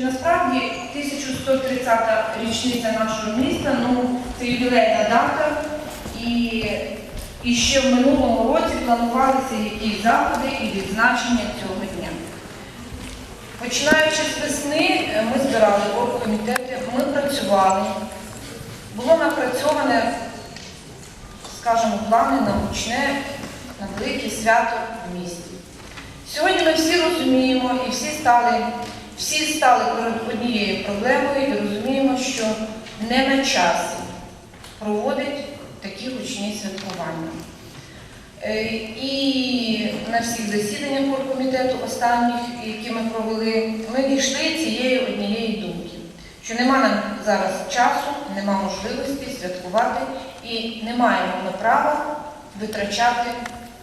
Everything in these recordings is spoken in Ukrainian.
Насправді 1130-та річниця нашого міста, ну це ювілейна дата, і, і ще в минулому році планувалися якісь заходи і відзначення цього дня. Починаючи з весни, е, ми збирали оргкомітети, ми працювали. Було напрацьоване, скажімо, плани на гучне, на велике свято в місті. Сьогодні ми всі розуміємо і всі стали, всі стали перед однією проблемою і розуміємо, що не на часі проводить такі гучні святкування. Е, І на всіх засіданнях оргкомітету останніх, які ми провели, ми дійшли цієї однієї думки, що нема нам зараз часу, нема можливості святкувати і не маємо ми права витрачати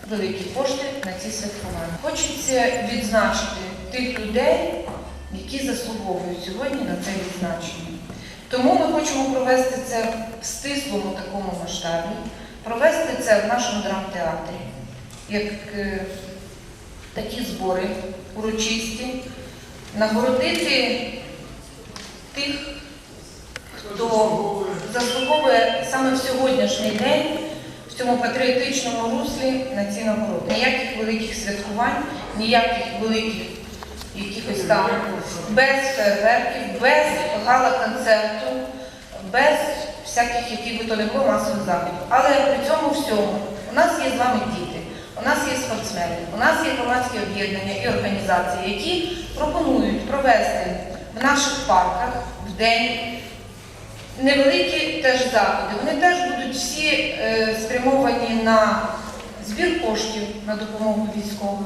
великі кошти на ці святкування. Хочеться відзначити тих людей, які заслуговують сьогодні на це відзначення. Тому ми хочемо провести це в стислому такому масштабі, провести це в нашому драмтеатрі, як е, такі збори урочисті, нагородити тих, хто заслуговує саме в сьогоднішній день в цьому патріотичному руслі на ці нагороди. Ніяких великих святкувань, ніяких великих якихось там без фейерверків, без гала-концерту, без всяких яких би то не було масових заходів. Але при цьому всьому у нас є з вами діти, у нас є спортсмени, у нас є громадські об'єднання і організації, які пропонують провести в наших парках в день невеликі теж заходи. Вони теж будуть всі е, спрямовані на збір коштів на допомогу військовим.